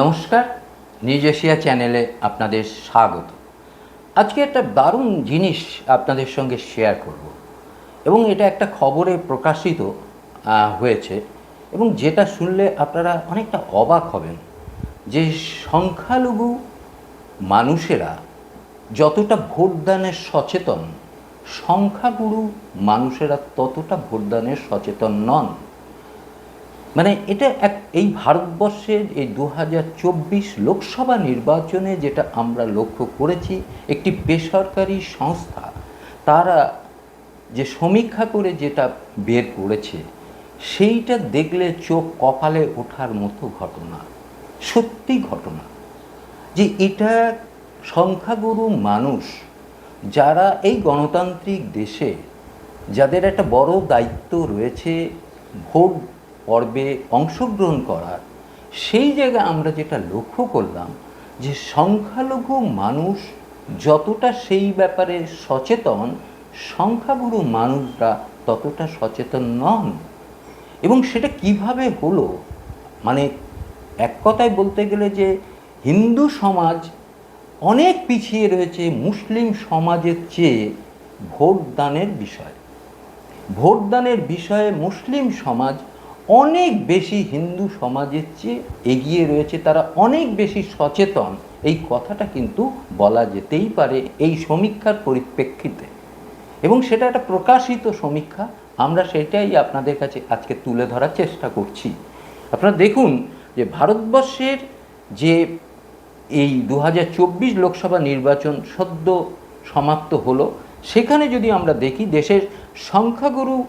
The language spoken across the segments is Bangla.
নমস্কার নিউজ এশিয়া চ্যানেলে আপনাদের স্বাগত। আজকে একটা দারুণ জিনিস আপনাদের সঙ্গে শেয়ার করব এবং এটা একটা খবরে প্রকাশিত হয়েছে এবং যেটা শুনলে আপনারা অনেকটা অবাক হবেন যে সংখ্যালঘু মানুষেরা যতটা ভোটদানের সচেতন, সংখ্যাগুরু মানুষেরা ততটা ভোটদানের সচেতন নন। মানে এটা এক, এই ভারতবর্ষের এই দু হাজার চব্বিশ লোকসভা নির্বাচনে যেটা আমরা লক্ষ্য করেছি, একটি বেসরকারি সংস্থা, তারা যে সমীক্ষা করে যেটা বের করেছে, সেইটা দেখলে চোখ কপালে ওঠার মতো ঘটনা, সত্যি ঘটনা যে এটা সংখ্যাগুরু মানুষ যারা এই গণতান্ত্রিক দেশে, যাদের একটা বড় দায়িত্ব রয়েছে ভোট পর্বে অংশগ্রহণ করার, সেই জায়গায় আমরা যেটা লক্ষ্য করলাম যে সংখ্যালঘু মানুষ যতটা সেই ব্যাপারে সচেতন, সংখ্যাগুরু মানুষরা ততটা সচেতন নন। এবং সেটা কীভাবে হলো? মানে এক কথায় বলতে গেলে যে হিন্দু সমাজ অনেক পিছিয়ে রয়েছে মুসলিম সমাজের চেয়ে ভোটদানের বিষয়। ভোটদানের বিষয়ে মুসলিম সমাজ অনেক বেশি হিন্দু সমাজের চেয়ে এগিয়ে রয়েছে, তারা অনেক বেশি সচেতন। এই কথাটা কিন্তু বলা যেতেই পারে এই সমীক্ষার পরিপ্রেক্ষিতে। এবং সেটা একটা প্রকাশিত সমীক্ষা, আমরা সেটাই আপনাদের কাছে আজকে তুলে ধরার চেষ্টা করছি। আপনারা দেখুন যে ভারতবর্ষের যে এই দু হাজার চব্বিশ লোকসভা নির্বাচন সদ্য সমাপ্ত হলো, সেখানে যদি আমরা দেখি, দেশের সংখ্যাগুরু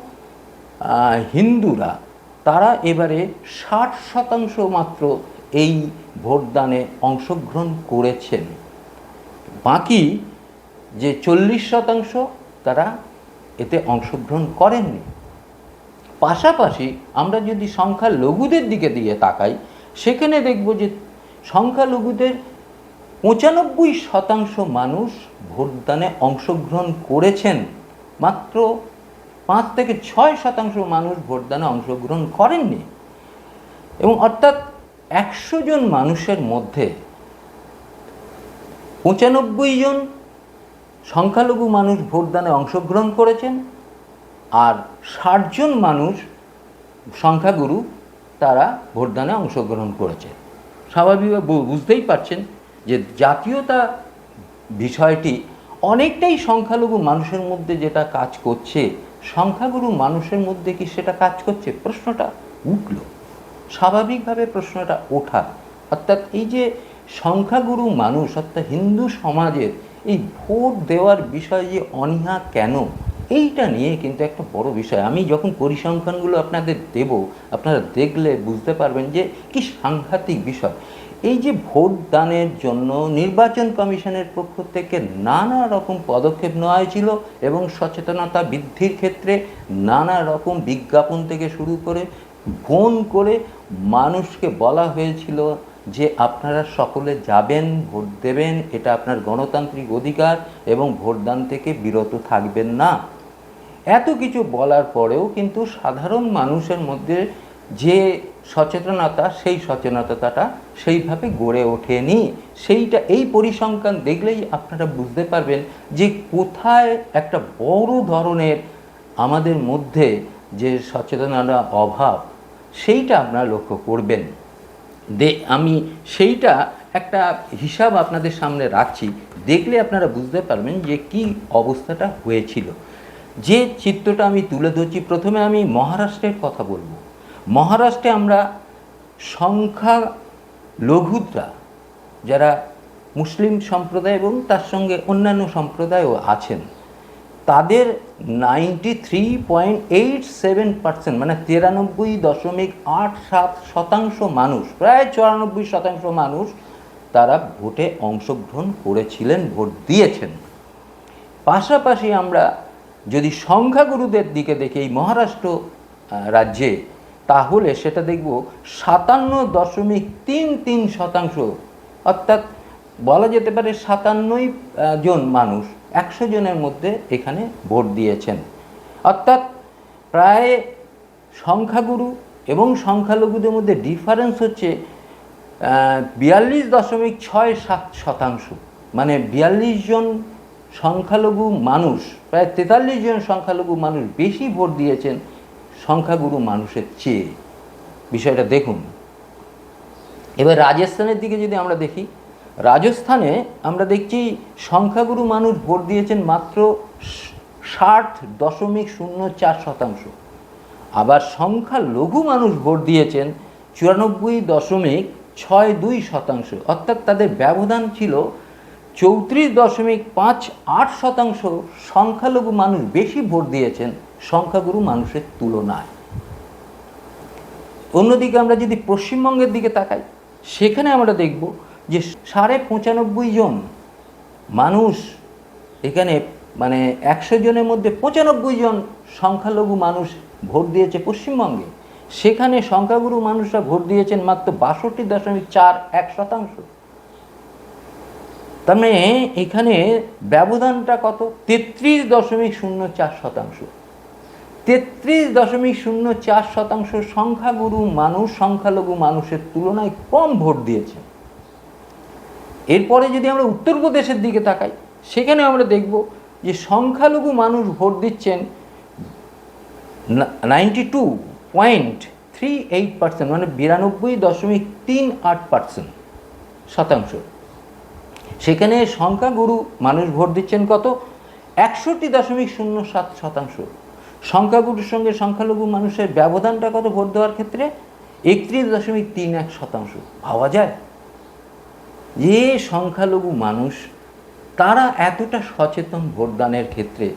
হিন্দুরা তারা এবারে ষাট শতাংশ মাত্র এই ভোটদানে অংশগ্রহণ করেছেন। বাকি যে চল্লিশ শতাংশ তারা এতে অংশগ্রহণ করেননি। পাশাপাশি আমরা যদি সংখ্যালঘুদের দিকে দিয়ে তাকাই, সেখানে দেখব যে সংখ্যালঘুদের পঁচানব্বই শতাংশ মানুষ ভোটদানে অংশগ্রহণ করেছেন। মাত্র পাঁচ থেকে ছয় শতাংশ মানুষ ভোটদানে অংশগ্রহণ করেননি। এবং অর্থাৎ একশো জন মানুষের মধ্যে পঁচানব্বই জন সংখ্যালঘু মানুষ ভোটদানে অংশগ্রহণ করেছেন আর ষাটজন মানুষ সংখ্যাগুরু তারা ভোটদানে অংশগ্রহণ করেছে স্বাভাবিকভাবে বুঝতেই পারছেন যে জাতীয়তা বিষয়টি অনেকটাই সংখ্যালঘু মানুষের মধ্যে যেটা কাজ করছে সংখ্যাগুরু মানুষের মধ্যে কি সেটা কাজ করছে? প্রশ্নটা উঠল। স্বাভাবিকভাবে প্রশ্নটা ওঠা। অর্থাৎ এই যে সংখ্যাগুরু মানুষ, অর্থাৎ হিন্দু সমাজের এই ভোট দেওয়ার বিষয়ে যে অনীহা কেন? এইটা নিয়ে কিন্তু একটা বড় বিষয়। আমি যখন পরিসংখ্যানগুলো আপনাদের দেব, আপনারা দেখলে বুঝতে পারবেন যে কি সাংঘাতিক বিষয়। এই যে ভোট দানের জন্য নির্বাচন কমিশনের পক্ষ থেকে নানা রকম পদক্ষেপ নেওয়া হয়েছিল এবং সচেতনতা বৃদ্ধির ক্ষেত্রে নানা রকম বিজ্ঞাপন থেকে শুরু করে ফোন করে মানুষকে বলা হয়েছিল যে আপনারা সকলে যাবেন, ভোট দেবেন, এটা আপনার গণতান্ত্রিক অধিকার এবং ভোটদান থেকে বিরত থাকবেন না। এত কিছু বলার পরেও কিন্তু সাধারণ মানুষের মধ্যে যে সচেতনতা, সেই সচেতনতাটা সেইভাবে গড়ে ওঠেনি। সেইটা, এই পরিসংখ্যান দেখলেই আপনারা বুঝতে পারবেন যে কোথায় একটা বড় ধরনের আমাদের মধ্যে যে সচেতনতা অভাব, সেইটা আপনারা লক্ষ্য করবেন। দে, আমি সেইটা একটা হিসাব আপনাদের সামনে রাখছি। দেখলে আপনারা বুঝতে পারবেন যে কি অবস্থাটা হয়েছিল। যে চিত্রটা আমি তুলে ধরছি, প্রথমে আমি মহারাষ্ট্রের কথা বলব। মহারাষ্ট্রে আমরা সংখ্যা লঘুরা যারা মুসলিম সম্প্রদায় এবং তার সঙ্গে অন্যান্য সম্প্রদায়ও আছেন, তাদের ninety three point eight seven percent মানে তিরানব্বই দশমিক আট সাত শতাংশ মানুষ, প্রায় চুরানব্বই শতাংশ মানুষ তারা ভোটে অংশগ্রহণ করেছিলেন, ভোট দিয়েছেন। পাশাপাশি আমরা যদি সংখ্যাগুরুদের দিকে দেখি, এই মহারাষ্ট্র রাজ্যে তাহলে সেটা দেখব সাতান্ন দশমিক তিন তিন শতাংশ। অর্থাৎ বলা যেতে পারে সাতান্নই জন মানুষ একশো জনের মধ্যে এখানে ভোট দিয়েছেন। অর্থাৎ প্রায় সংখ্যাগুরু এবং সংখ্যালঘুদের মধ্যে ডিফারেন্স হচ্ছে বিয়াল্লিশ দশমিক ছয় সাত শতাংশ। মানে বিয়াল্লিশ জন সংখ্যালঘু মানুষ, প্রায় তেতাল্লিশ জন সংখ্যালঘু মানুষ বেশি ভোট দিয়েছেন সংখ্যাগুরু মানুষের চেয়ে। বিষয়টা দেখুন। এবার রাজস্থানের দিকে যদি আমরা দেখি, রাজস্থানে আমরা দেখছি সংখ্যাগুরু মানুষ ভোট দিয়েছেন মাত্র ষাট দশমিক শূন্য চার শতাংশ। আবার সংখ্যালঘু মানুষ ভোট দিয়েছেন চুরানব্বই দশমিক ছয় দুই শতাংশ। অর্থাৎ তাদের ব্যবধান ছিল চৌত্রিশ দশমিক পাঁচ আট শতাংশ। সংখ্যালঘু মানুষ বেশি ভোট দিয়েছেন সংখ্যাগুরু মানুষের তুলনায়। অন্যদিকে আমরা যদি পশ্চিমবঙ্গের দিকে তাকাই, সেখানে আমরা দেখব যে সাড়ে পঁচানব্বই জন মানুষ এখানে মানে একশো জনের মধ্যে পঁচানব্বই জন সংখ্যালঘু মানুষ ভোট দিয়েছে পশ্চিমবঙ্গে। সেখানে সংখ্যাগুরু মানুষরা ভোট দিয়েছেন মাত্র বাষট্টি দশমিক চার এক শতাংশ। তার মানে এখানে ব্যবধানটা কত? তেত্রিশ দশমিক শূন্য চার শতাংশ। তেত্রিশ দশমিক শূন্য চার শতাংশ সংখ্যাগুরু মানুষ, সংখ্যালঘু মানুষের তুলনায় কম ভোট দিয়েছে। এরপরে যদি আমরা উত্তরপ্রদেশের দিকে তাকাই সেখানে আমরা দেখব যে সংখ্যালঘু মানুষ ভোট দিচ্ছেন ninety two point three eight percent মানে বিরানব্বই দশমিক তিন আট পার্সেন্ট শতাংশ। সেখানে সংখ্যাগুরু মানুষ ভোট দিচ্ছেন কত? একষট্টি দশমিক শূন্য সাত শতাংশ। সংখ্যাগুরুর সঙ্গে সংখ্যালঘু মানুষের ব্যবধানটা কত ভোট দেওয়ার ক্ষেত্রে? একত্রিশ দশমিক তিন এক শতাংশ। ভাবা যায়? যে সংখ্যালঘু মানুষ, তারা এতটা সচেতন ভোটদানের ক্ষেত্রে,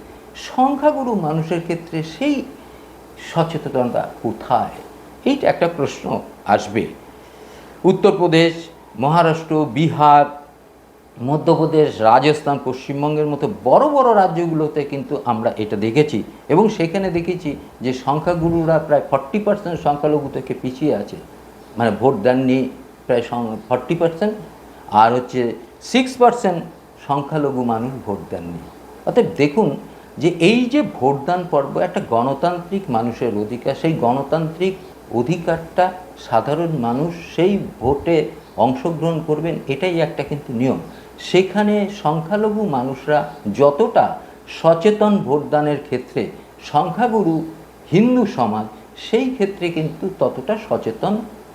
সংখ্যাগুরু মানুষের ক্ষেত্রে সেই সচেতনতা কোথায়? এইটা একটা প্রশ্ন আসবে। উত্তরপ্রদেশ, মহারাষ্ট্র, বিহার মধ্যপ্রদেশ, রাজস্থান, পশ্চিমবঙ্গের মতো বড় বড় রাজ্যগুলোতে কিন্তু আমরা এটা দেখেছি এবং সেখানে দেখেছি যে সংখ্যাগুরুরা প্রায় ফর্টি পার্সেন্ট সংখ্যালঘু থেকে পিছিয়ে আছে। মানে ভোট দেননি প্রায় ফর্টি পার্সেন্ট আর হচ্ছে সিক্স পার্সেন্ট সংখ্যালঘু মানুষ ভোট দেননি। অতএব দেখুন যে এই যে ভোটদান পর্ব একটা গণতান্ত্রিক মানুষের অধিকার, সেই গণতান্ত্রিক অধিকারটা সাধারণ মানুষ সেই ভোটে অংশগ্রহণ করবেন, এটাই একটা কিন্তু নিয়ম। সেখানে সংখ্যালঘু মানুষরা যতটা সচেতন ভোটদানের ক্ষেত্রে সংখ্যাগুরু, হিন্দু সমাজ, সেই ক্ষেত্রে কিন্তু ততটা সচেতন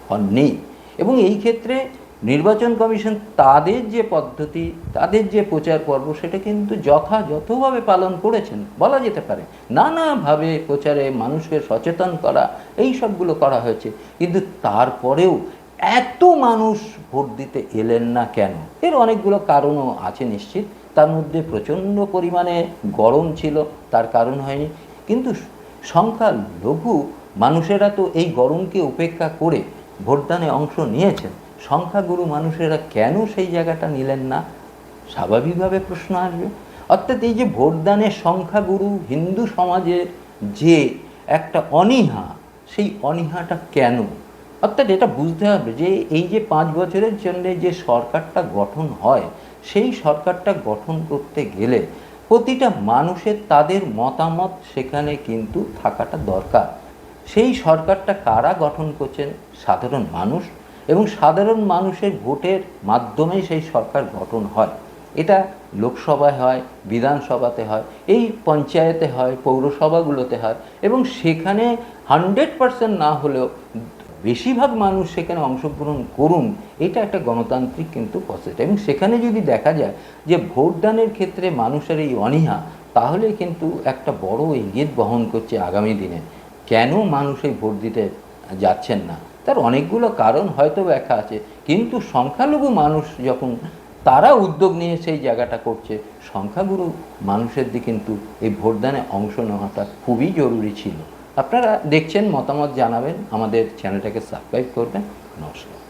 হন নেই এবং এই ক্ষেত্রে নির্বাচন কমিশন তাদের যে পদ্ধতি, তাদের যে প্রচার পর্ব, সেটা কিন্তু যথাযথভাবে পালন করেছেন, বলা যেতে পারে। নানাভাবে প্রচারে মানুষকে সচেতন করা, এই সবগুলো করা হয়েছে। কিন্তু তারপরেও এত মানুষ ভোট দিতে এলেন না কেন? এর অনেকগুলো কারণও আছে নিশ্চিত। তার মধ্যে প্রচণ্ড পরিমাণে গরম ছিল, তার কারণ হয়নি। কিন্তু সংখ্যা লঘু মানুষেরা তো এই গরমকে উপেক্ষা করে ভোটদানে অংশ নিয়েছেন। সংখ্যাগুরু মানুষেরা কেন সেই জায়গাটা নিলেন না? স্বাভাবিকভাবে প্রশ্ন আসবে। অর্থাৎ এই যে ভোটদানের সংখ্যাগুরু হিন্দু সমাজের যে একটা অনীহা, সেই অনীহাটা কেন? অর্থাৎ এটা বুঝতে হবে যে এই যে পাঁচ বছরের জন্য যে সরকারটা গঠন হয়, সেই সরকারটা গঠন করতে গেলে প্রতিটা মানুষের তাদের মতামত সেখানে কিন্তু থাকাটা দরকার। সেই সরকারটা কারা গঠন করছেন? সাধারণ মানুষ এবং সাধারণ মানুষের ভোটের মাধ্যমে সেই সরকার গঠন হয়। এটা লোকসভায় হয়, বিধানসভাতে হয়, এই পঞ্চায়েতে হয়, পৌরসভাগুলোতে হয় এবং সেখানে হান্ড্রেড পার্সেন্ট না হলেও বেশিরভাগ মানুষ সেখানে অংশগ্রহণ করুন, এটা একটা গণতান্ত্রিক কিন্তু প্রসেস এবং সেখানে যদি দেখা যায় যে ভোটদানের ক্ষেত্রে মানুষের এই অনীহা, তাহলে কিন্তু একটা বড় ইঙ্গিত বহন করছে আগামী দিনে। কেন মানুষ এই ভোট দিতে যাচ্ছেন না? তার অনেকগুলো কারণ হয়তো ব্যাখ্যা আছে। কিন্তু সংখ্যালঘু মানুষ যখন, তারা উদ্যোগ নিয়ে সেই জায়গাটা করছে, সংখ্যাগুরু মানুষের দিকে কিন্তু এই ভোটদানে অংশ নেওয়াটা খুবই জরুরি ছিল। আপনারা দেখছেন, মতামত জানাবেন। আমাদের চ্যানেলটাকে সাবস্ক্রাইব করবেন। নমস্কার।